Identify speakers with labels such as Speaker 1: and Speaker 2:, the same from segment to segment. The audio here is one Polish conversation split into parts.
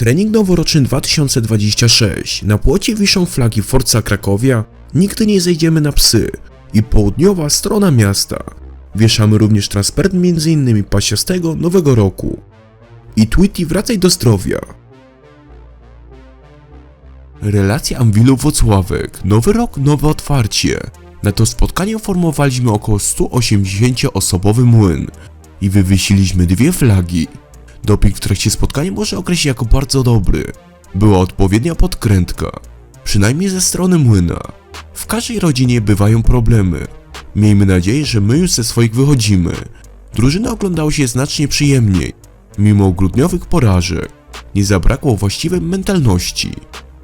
Speaker 1: Trening noworoczny 2026. Na płocie wiszą flagi Forza Krakowia, nigdy nie zejdziemy na psy i południowa strona miasta. Wieszamy również transparent m.in. pasiastego Nowego Roku. I Tweety wracaj do zdrowia. Relacja Anwilu Wocławek. Nowy rok, nowe otwarcie. Na to spotkanie formowaliśmy około 180-osobowy młyn i wywiesiliśmy dwie flagi. Doping w trakcie spotkania może określić jako bardzo dobry. Była odpowiednia podkrętka, przynajmniej ze strony młyna. W każdej rodzinie bywają problemy. Miejmy nadzieję, że my już ze swoich wychodzimy. Drużyny oglądały się znacznie przyjemniej, mimo grudniowych porażek. Nie zabrakło właściwej mentalności.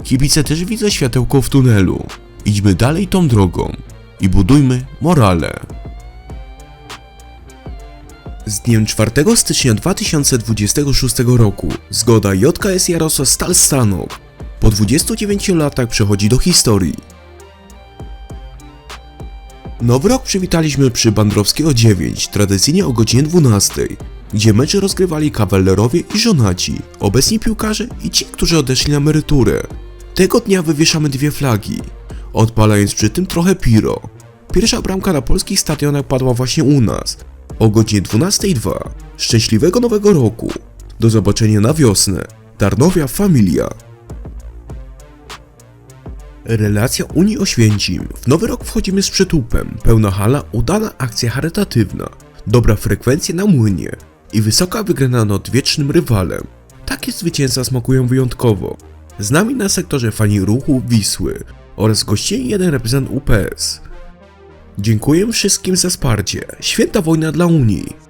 Speaker 1: Kibice też widzą światełko w tunelu. Idźmy dalej tą drogą i budujmy morale. Z dniem 4 stycznia 2026 roku zgoda JKS Jarosław Stal Stanok po 29 latach przechodzi do historii. Nowy rok przywitaliśmy przy Bandrowskiego 9, tradycyjnie o godzinie 12, gdzie mecze rozgrywali kawalerowie i żonaci, obecni piłkarze i ci, którzy odeszli na emeryturę. Tego dnia wywieszamy dwie flagi, odpalając przy tym trochę piro. Pierwsza bramka na polskich stadionach padła właśnie u nas, o godzinie 12.02. Szczęśliwego Nowego Roku! Do zobaczenia na wiosnę. Tarnowia Familia. Relacja Unii Oświęcim. W nowy rok wchodzimy z przytupem. Pełna hala, udana akcja charytatywna. Dobra frekwencja na młynie. I wysoka wygrana nad odwiecznym rywalem. Takie zwycięstwa smakują wyjątkowo. Z nami na sektorze fani ruchu Wisły oraz gościnie jeden reprezentant UPS. Dziękuję wszystkim za wsparcie. Święta wojna dla Unii.